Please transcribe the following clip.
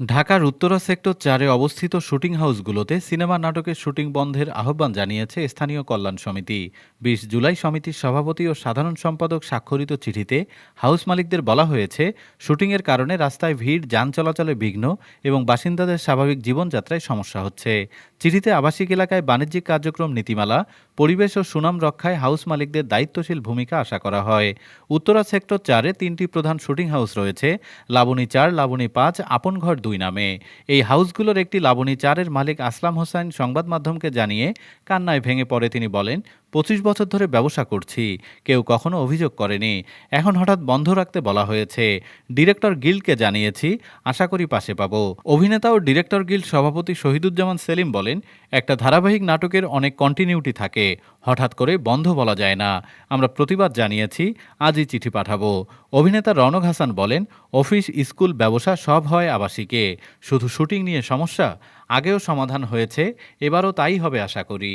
ঢাকার উত্তরা সেক্টর চারে অবস্থিত শুটিং হাউসগুলোতে সিনেমা নাটকের শুটিং বন্ধের আহ্বান জানিয়েছে স্থানীয় কল্যাণ সমিতি। বিশ জুলাই সমিতির সভাপতি ও সাধারণ সম্পাদক স্বাক্ষরিত চিঠিতে হাউস মালিকদের বলা হয়েছে, শুটিংয়ের কারণে রাস্তায় ভিড়, যান চলাচলে বিঘ্ন এবং বাসিন্দাদের স্বাভাবিক জীবনযাত্রায় সমস্যা হচ্ছে। চিঠিতে আবাসিক এলাকায় বাণিজ্যিক কার্যক্রম, নীতিমালা, পরিবেশ ও সুনাম রক্ষায় হাউস মালিকদের দায়িত্বশীল ভূমিকা আশা করা হয়। উত্তরা সেক্টর চারে তিনটি প্রধান শুটিং হাউস রয়েছে, লাবণী চার, লাবণী পাঁচ, আপন ঘর দুই নামে। এই হাউসগুলোর একটি লাবণী চারের মালিক আসলাম হোসেন সংবাদ মাধ্যমকে জানিয়ে কান্নায় ভেঙে পড়ে তিনি বলেন পঁচিশ বছর ধরে ব্যবসা করছি, কেউ কখনো অভিযোগ করেনি। এখন হঠাৎ বন্ধ রাখতে বলা হয়েছে। ডিরেক্টর গিল্ডকে জানিয়েছি, আশা করি পাশে পাবো। অভিনেতা ও ডিরেক্টর গিল্ড সভাপতি শহীদুজ্জামান সেলিম বলেন, একটা ধারাবাহিক নাটকের অনেক কন্টিনিউটি থাকে। হঠাৎ করে বন্ধ বলা যায় না। আমরা প্রতিবাদ জানিয়েছি, আজই চিঠি পাঠাবো। অভিনেতা রনক হাসান বলেন, অফিস, স্কুল, ব্যবসা সব হয় আবাসিকে। শুধু শুটিং নিয়ে সমস্যা? আগেও সমাধান হয়েছে, এবারও তাই হবে আশা করি।